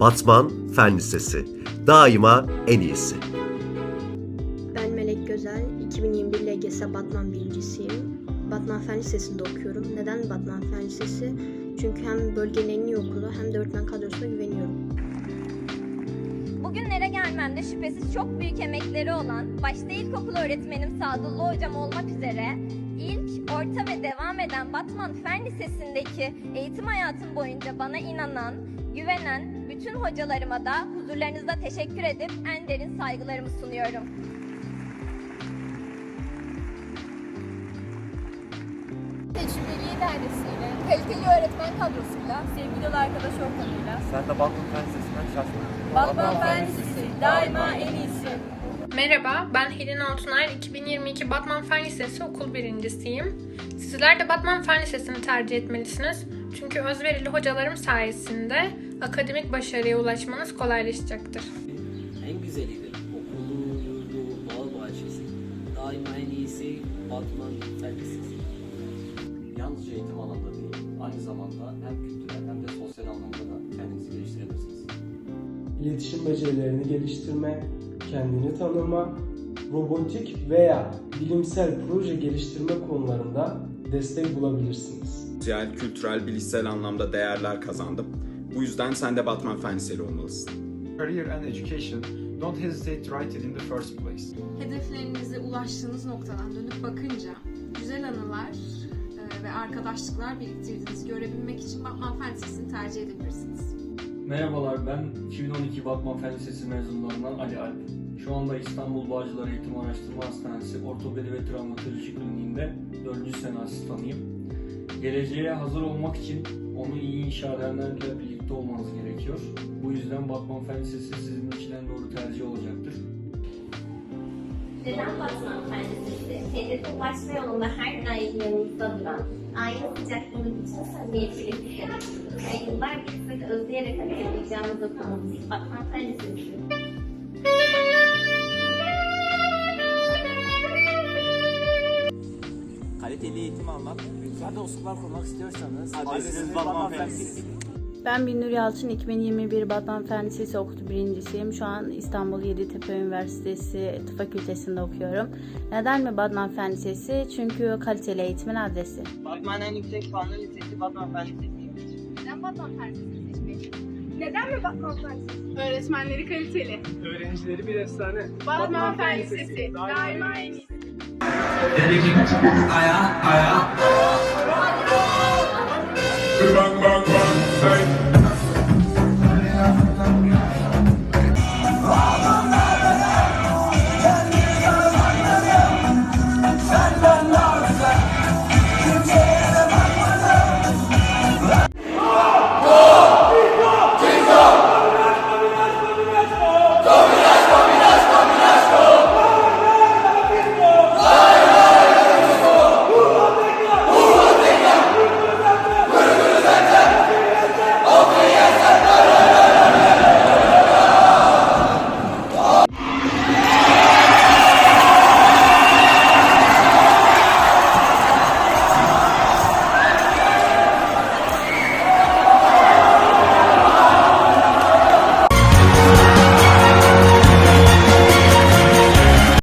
Batman Fen Lisesi. Daima en iyisi. Ben Melek Gözel, 2021 LGS Batman birincisiyim. Batman Fen Lisesi'nde okuyorum. Neden Batman Fen Lisesi? Çünkü hem bölgenin en iyi okulu hem de öğretmen kadrosuna güveniyorum. Bugünlere gelmemde şüphesiz çok büyük emekleri olan, başta ilkokul öğretmenim Sadullah Hocam olmak üzere ilk, orta ve devam eden Batman Fen Lisesi'ndeki eğitim hayatım boyunca bana inanan, güvenen bütün hocalarıma da huzurlarınızda teşekkür edip en derin saygılarımı sunuyorum. Tecrübeli idaresiyle, kaliteli öğretmen kadrosuyla, sevgili arkadaş ortamıyla. Sen de Batman Fen Lisesi'nden şaşmadın. Batman Fen Lisesi daima en iyisi. Merhaba, ben Helin Altuner. 2022 Batman Fen Lisesi okul birincisiyim. Sizler de Batman Fen Lisesi'ni tercih etmelisiniz. Çünkü özverili hocalarım sayesinde akademik başarıya ulaşmanız kolaylaşacaktır. En güzelidir. Okulu, yurdu, doğal bahçesi. Daima en iyisi Batman Lisesi. Yalnızca eğitim alanında değil, aynı zamanda hem kültürel hem de sosyal anlamda da kendinizi geliştirebilirsiniz. iletişim becerilerini geliştirme, kendini tanıma, robotik veya bilimsel proje geliştirme konularında destek bulabilirsiniz. sosyal, kültürel, bilişsel anlamda değerler kazandım. Bu yüzden sen de Batman Fen Liseli olmalısın. career and education, don't hesitate to write it in the first place. Hedeflerinize ulaştığınız noktadan dönüp bakınca güzel anılar e, ve arkadaşlıklar biriktirdiğinizi görebilmek için Batman Fen Lisesi'ni tercih edebilirsiniz. Merhabalar ben 2012 Batman Fen Lisesi mezunlarından Ali Alp. Şu anda İstanbul Bağcılar Eğitim Araştırma Hastanesi Ortopedi ve Travmatoloji Kliniğinde 4. sene asistanıyım. Geleceğe hazır olmak için onu iyi inşa edenlerle birlikte olmanız gerekiyor. Bu yüzden Batman Fen sizin için en doğru tercih olacaktır. Neden Batman Fen Lisesi? Hedefe ulaşma yolunda her daim yanınızda duran, aynı sıcaklığını bütün samimiyetiyle ve yıllar geçse özleyerek hatırlayacağınız okulumuz Batman Fen. Kaliteli eğitim almak, güzel dostluklar kurmak istiyorsanız adresiniz Batman Fen Lisesi. Ben Binnur Yalçın, 2021 Batman Fen Lisesi okulu birincisiyim. Şu an İstanbul Yeditepe Üniversitesi Tıp Fakültesi'nde okuyorum. Neden mi Batman Fen Lisesi? Çünkü kaliteli eğitimin adresi. Batman en yüksek puanlı lisesi Batman Fen Lisesi. Neden Batman Fen? Neden mi Batman Fen Lisesi? Öğretmenleri kaliteli. Öğrencileri bir efsane. Batman Fen Lisesi daima en iyisi. 내 얘기 아야 아야.